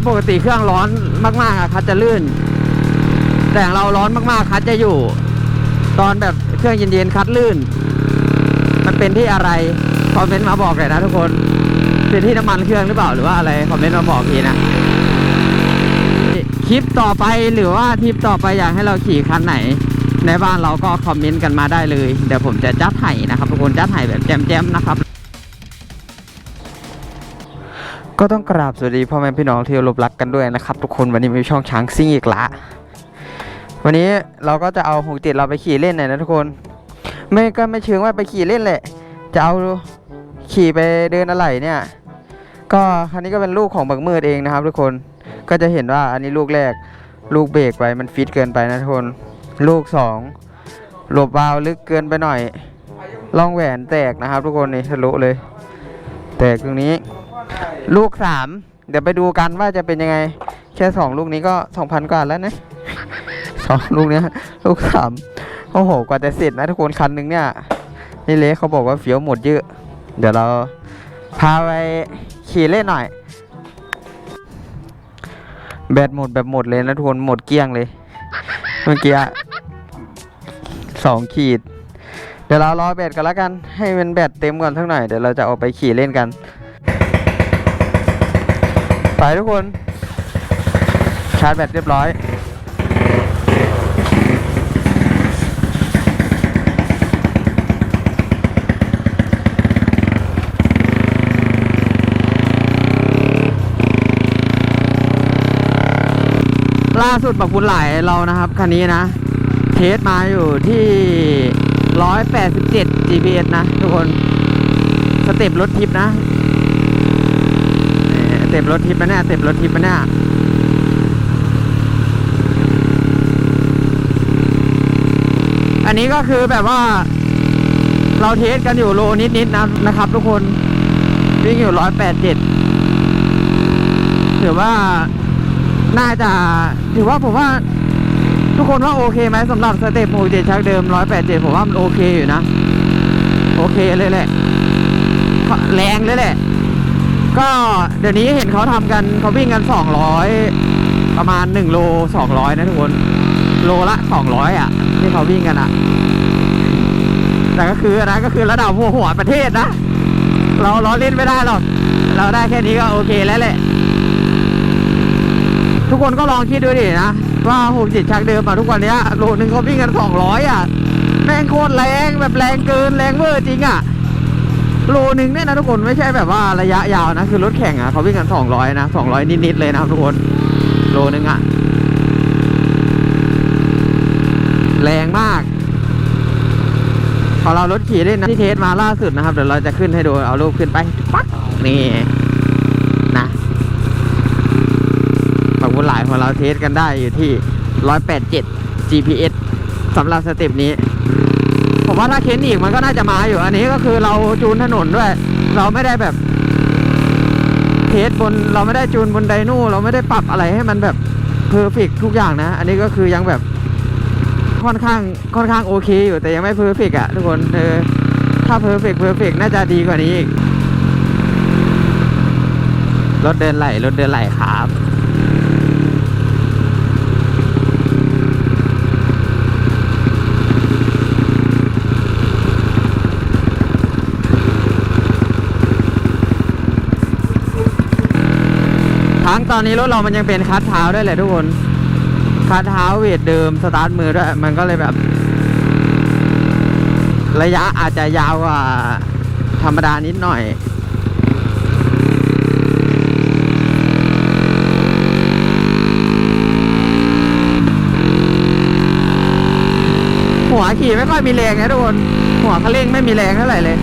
แล้วปกติเครื่องร้อนมากๆอะคัดจะลื่น แต่ของเราร้อนมากๆคัดจะอยู่ ตอนแบบเครื่องเย็นๆคัดลื่น มันเป็นที่อะไรคอมเมนต์มาบอกเลยนะทุกคนเป็นที่น้ำมันเครื่องหรือเปล่าหรือว่าอะไรคอมเมนต์มาบอกทีนะคลิปต่อไปหรือว่าทริปต่อไปอยากให้เราขี่คันไหน ในบ้านเราก็คอมเมนต์กันมาได้เลย เดี๋ยวผมจะจัดไห่นะครับทุกคนจัดไห่แบบแจมๆนะครับ ก็ต้องกราบสวัสดีพ่อแม่พี่น้องที่รพรักกันด้วยนะครับ ทุกคนวันนี้มีช่องช้างซิ่งอีกละวันนี้เราก็จะเอาหกเจ็ดเราไปขี่เล่นหน่อยนะทุกคน ไม่ก็ไม่เชิงว่าไปขี่เล่นแหละ จะเอาขี่ไปเดินอะไรเนี่ย ก็คันนี้ก็เป็นลูกของบักมืดเองนะครับ ทุกคนก็จะเห็นว่าอันนี้ลูกแรกลูกเบรกไปมันฟิตเกินไปนะทุกคน ลูกสองหลบวาล์วลึกเกินไปหน่อยร่องแหวนแตกนะครับ ทุกคนนี่ทะลุเลย แตกตรงนี้ ลูกสามเดี๋ยวไปดูกันว่าจะเป็นยังไง แค่สองลูกนี้ก็สองพันกว่าแล้วนะสองลูกเนี้ย ลูกสามโอ้โห กว่าจะเสร็จนะทุกคนคันหนึงเนี่ยนี่เล็กเขาบอกว่าเฟี้ยวหมดเยอะ เดี๋ยวเราพาไปขี่เล่นหน่อย แบตหมดแบบหมดเลยนะทุกคนหมดเกลี้ยงเลย เมื่อกี้สองขีด เดี๋ยวเรารอแบตกันแล้วกัน ให้มันแบตเต็มก่อนสักหน่อย เดี๋ยวเราจะเอาไปขี่เล่นกัน ไปทุกคน ชาร์จแบตเรียบร้อย ล่าสุดบักบุญหลเรานะครับ คันนี้นะ เทสมาอยู่ที่ 187 GPS นะ ทุกคน สเต็ปรถทิปนะ เต็ปรถทิปนะเนี่ยสเต็ปรถทิปนะเนี่ยอันนี้ก็คือแบบว่า เราเทสกันอยู่โลนิดๆนะนะครับ ทุกคนวิ่งอยู่187ถือว่าน่าจะถือว่าผมว่า ทุกคนว่าโอเคไหมสำหรับสเตปโมเจชักเดิม187ผมว่ามันโอเคอยู่นะ โอเคเลยแหละ แรงเลยแหละ ก็เดี๋ยวนี้เห็นเขาทำกันเขาวิ่งกัน 200 ประมาณ 1 โล 200 นะทุกคน โลละ 200 อะ ที่เขาวิ่งกันอะ แต่ก็คืออันะก็คือระดับหัวหัวประเทศนะ เราเราเล่นไม่ได้หรอก เราได้แค่นี้ก็โอเคแล้วแหละ ทุกคนก็ลองคิดดูดินะ ว่าหกจิตชักเดิมมาทุกวันนี้โลนึงเขาวิ่งกันสองร้อยอะ แม่งโคตรแรงแบบแรงเกินแรงเวอร์จริงอะ โลนึงเนี่ยนะทุกคนไม่ใช่แบบว่าระยะยาวนะ คือรถแข่งอะเขาวิ่งกันสองร้อยนะสองร้อยนิดๆเลยนะครับทุกคน โลนึงอะ แรงมากพอเรารถขี่เล่นนะที่เทสมาล่าสุดนะครับ เดี๋ยวเราจะขึ้นให้ดูเอารูปขึ้นไปปั๊กนี่นะฝั่งบนหลายของเราเทสกันได้อยู่ที่ 187 GPS สำหรับสเต็ปนี้ ว่าถ้าเค้นอีกมันก็น่าจะมาอยู่ อันนี้ก็คือเราจูนถนนด้วย เราไม่ได้แบบเทสบนเราไม่ได้จูนบนไดโน่เราไม่ได้ปรับอะไรให้มันแบบเพอร์เฟกทุกอย่างนะ อันนี้ก็คือยังแบบค่อนข้างค่อนข้างโอเคอยู่แต่ยังไม่เพอร์เฟกอะทุกคนเออถ้าเพอร์เฟกเพอร์เฟกน่าจะดีกว่านี้อีกรถเดินไหลรถเดินไหลครับ ทั้ง ตอนนี้รถเรามันยังเป็นคัดเท้าด้วยแหละทุกคนคัดเท้าเวทเดิมสตาร์ทมือด้วยมันก็เลยแบบ ระยะอาจจะยาวกว่าธรรมดานิดหน่อยหัวขี่ไม่ค่อยมีแรงนะทุกคน หัวคันเร่งไม่มีแรงเท่าไหร่เลย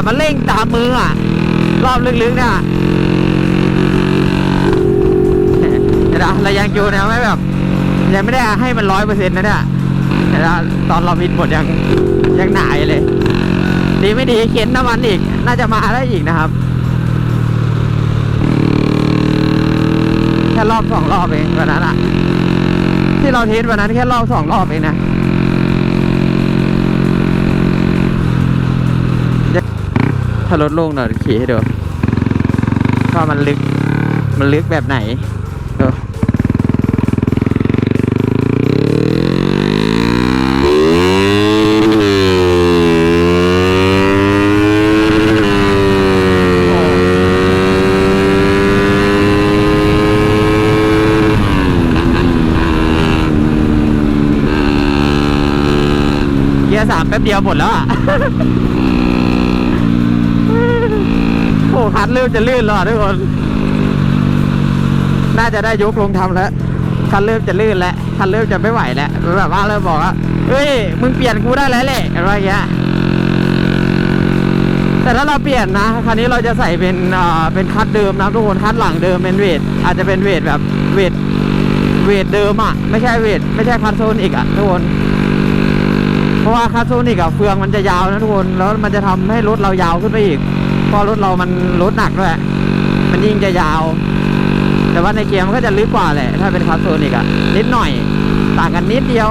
แบบมันเร่งตามมืออะ รอบลึกๆเนี่ยเห็นปะเรายังอยู่นะไม่แบบ ยังไม่ได้ให้มันร้อยเปอร์เซ็นต์นะเนี่ยเห็นปะตอนเราบินหมดยังยังหนายเลย ดีไม่ดีเข็นน้ำมันอีก น่าจะมาได้อีกนะครับแค่รอบสองรอบเองวันนั้นอะที่เราเทสวันนั้นแค่รอบสองรอบเองนะ ถ้ารถโล่งหน่อยขี่ให้ดูว่ามันลึก มันลึกแบบไหนดูเกียสามแป๊บเดียวหมดแล้วอะ โอ้ คันเริ่มจะลื่นแล้วทุกคน น่าจะได้ยกลงทำแล้วคันเริ่มจะลื่นแล้วคันเริ่มจะไม่ไหวแล้วแบบว่าเริ่มบอกว่าเฮ้ยมึงเปลี่ยนกูได้แล้วแหละอะไรเงี้ยแต่ถ้าเราเปลี่ยนนะคันนี้เราจะใส่เป็นอ่าเป็นคัดเดิมนะทุกคนคัดหลังเดิมเป็นเวทอาจจะเป็นเวทแบบเวทเวทเดิมอะไม่ใช่เวทไม่ใช่คัดโซนอีกอะทุกคนเพราะว่าคัสโซนิกอะเฟืองมันจะยาวนะทุกคนแล้วมันจะทำให้รถเรายาวขึ้นไปอีก เพราะรถเรามันรถหนักด้วยมันยิ่งจะยาว แต่ว่าในเกียร์มันก็จะลึกกว่าแหละ ถ้าเป็นคัสโซนิกอะนิดหน่อย ต่างกันนิดเดียว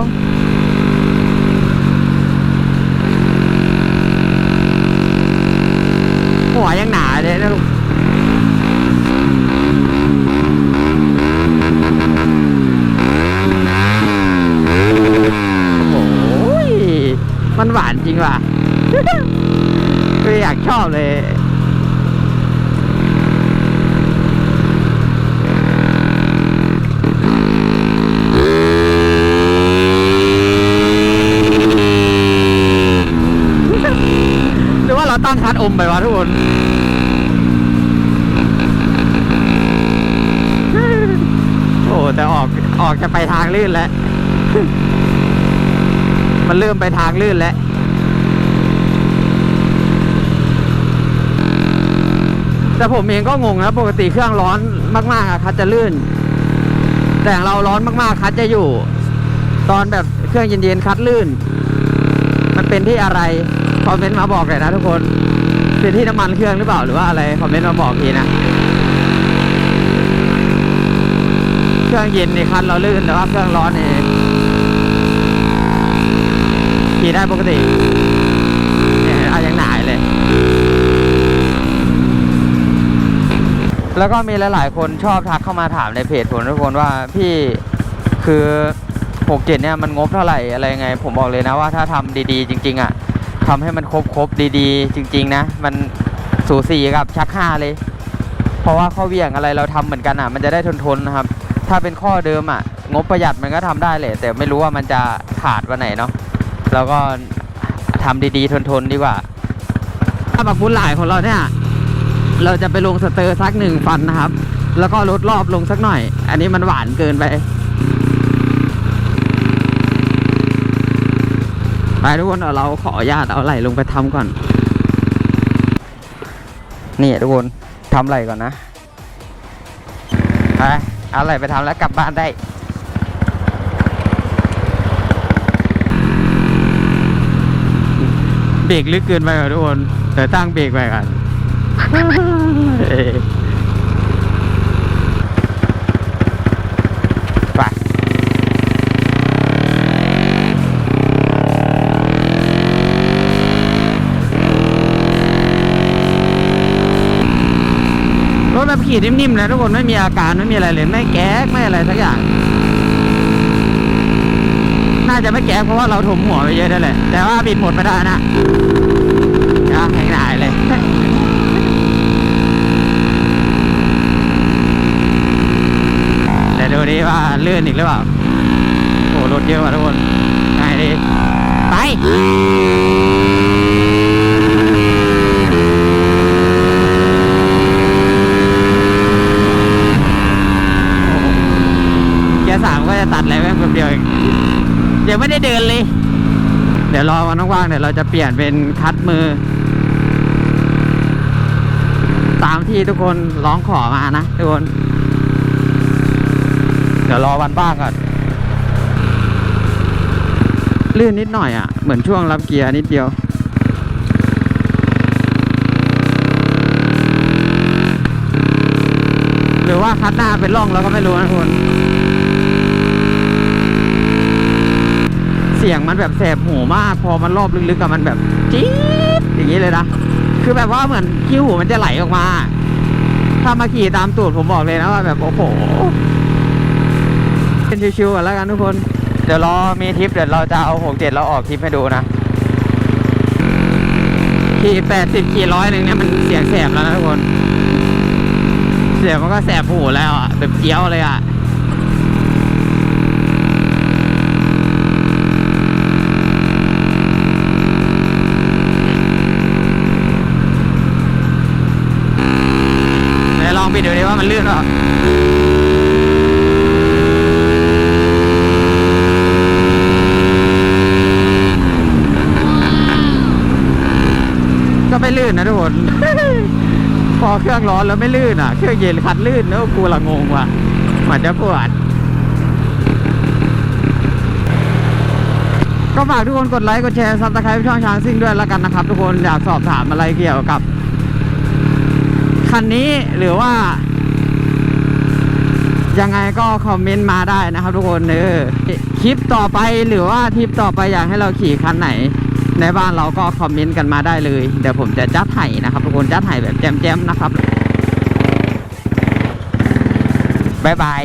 หัวยังหนาเลยนะลูกโอ้ย มันหวานจริงว่ะ ก็อยากชอบเลย หรือว่าเราตั้งคัดอมไปวะทุกคน โอ้แต่ออกออกจะไปทางลื่นแล้ว มันเริ่มไปทางลื่นแล้วแต่ผมเองก็งงนะปกติเครื่องร้อนมากๆอะคัดจะลื่น แต่เราร้อนมากๆคัดจะอยู่ ตอนแบบเครื่องเย็นๆคัดลื่น มันเป็นที่อะไรคอมเมนต์มาบอกเลยนะทุกคนเป็นที่น้ำมันเครื่องหรือเปล่าหรือว่าอะไรคอมเมนต์มาบอกทีนะเครื่องเย็นนี่คันเราลื่นแต่ว่าเครื่องร้อนนี่ ขี่ได้ปกติเนี่ยเอาย่างหนายเลย แล้วก็มีหลาย ๆ คนชอบทักเข้ามาถามในเพจผมทุกคนว่าพี่คือหกเจ็ดเนี่ยมันงบเท่าไหร่อะไรไง ผมบอกเลยนะว่าถ้าทำดีๆ จริง ๆ อะทำให้มันครบๆดีๆ จริง ๆ นะ มันสูสีกับชักห้าเลย เพราะว่าข้อเวี่ยงอะไรเราทำเหมือนกันอะ มันจะได้ทนๆนะครับ ถ้าเป็นข้อเดิมอะ งบประหยัดมันก็ทำได้แหละแต่ไม่รู้ว่ามันจะขาดวันไหนเนาะ แล้วก็ทำดีๆ ทนๆ ดีกว่า ถ้าบักบุญหลายของเราเนี่ย เราจะไปลงสเตอร์สักหนึ่งฟันนะครับ แล้วก็ลดรอบลงสักหน่อย อันนี้มันหวานเกินไป ไปทุกคนเอาเราขออนุญาตเอาไหลลงไปทำก่อน นี่ทุกคนทำไหลก่อนนะ ไป เอาไหลไปทำแล้วกลับบ้านได้ เบรกลึกเกินไปเหรอทุกคนเดี๋ยวตั้งเบรกไปกันเอ้ยไปรถแบบขี่นิ่มๆนะทุกคนไม่มีอาการไม่มีอะไรเลยไม่แก๊กไม่อะไรสักอย่าง จะไม่แก๊กเพราะว่าเราถมหัวไปเยอะนั่นแหละ แต่ว่าบิดหมดไปได้นะจะแหงหนายเลยแต่ดูดิว่าเลื่อนอีกหรือเปล่า โอ้รถเยอะว่ะทุกคนไงดี ไป เกียร์สามก็จะตัดอะไรแม่งคนเดียวเองเดี๋ยวไม่ได้เดินเลย เดี๋ยวรอวันว่างๆเดี๋ยวเราจะเปลี่ยนเป็นคัดมือ ตามที่ทุกคนร้องขอมานะทุกคน เดี๋ยวรอวันบ้างก่อนลื่นนิดหน่อยอะ เหมือนช่วงรับเกียร์นิดเดียวหรือรือว่าคัดหน้าเป็นร่องแล้วก็ไม่รู้นะทุกคน สียงมันแบบแสบหูมาก พอมันรอบลึกๆกับมันแบบจี๊ดอย่างนี้เลยนะ คือแบบว่าเหมือนขี้หูมันจะไหลออกมา ถ้ามาขี่ตามตูดผมบอกเลยนะว่าแบบโอ้โหเป็นชิวๆกันแล้วกันทุกคน เดี๋ยวรอมีทริปเดี๋ยวเราจะเอาหกเจ็ดเราออกทริปให้ดูนะ ขี่แปดสิบขี่ร้อยหนึ่งเนี่ยมันเสียงแสบแล้วนะทุกคน เสียงมันก็แสบหูแล้วอะแบบเกี้ยวเลยอะ ดดูดิว่ามันลื่นหรอก็ไม่ลื่นนะทุกคน พอเครื่องร้อนแล้วไม่ลื่นอะ เครื่องเย็นคัดลื่นแล้วกูละงงว่ะมันจะปวดก็ฝากทุกคนกดไลค์ กดแชร์ซับสไครป์ช่องช้างซิ่งด้วยแล้วกันนะครับ ทุกคนอยากสอบถามอะไรเกี่ยวกับ คันนี้หรือว่า ยังไงก็คอมเมนต์มาได้นะครับทุกคนเออคลิปต่อไปหรือว่าทริปต่อไปอยากให้เราขี่คันไหน ในบ้านเราก็คอมเมนต์กันมาได้เลย เดี๋ยวผมจะจัดไห่นะครับทุกคนจัดไห่แบบแจมๆนะครับบ๊ายบาย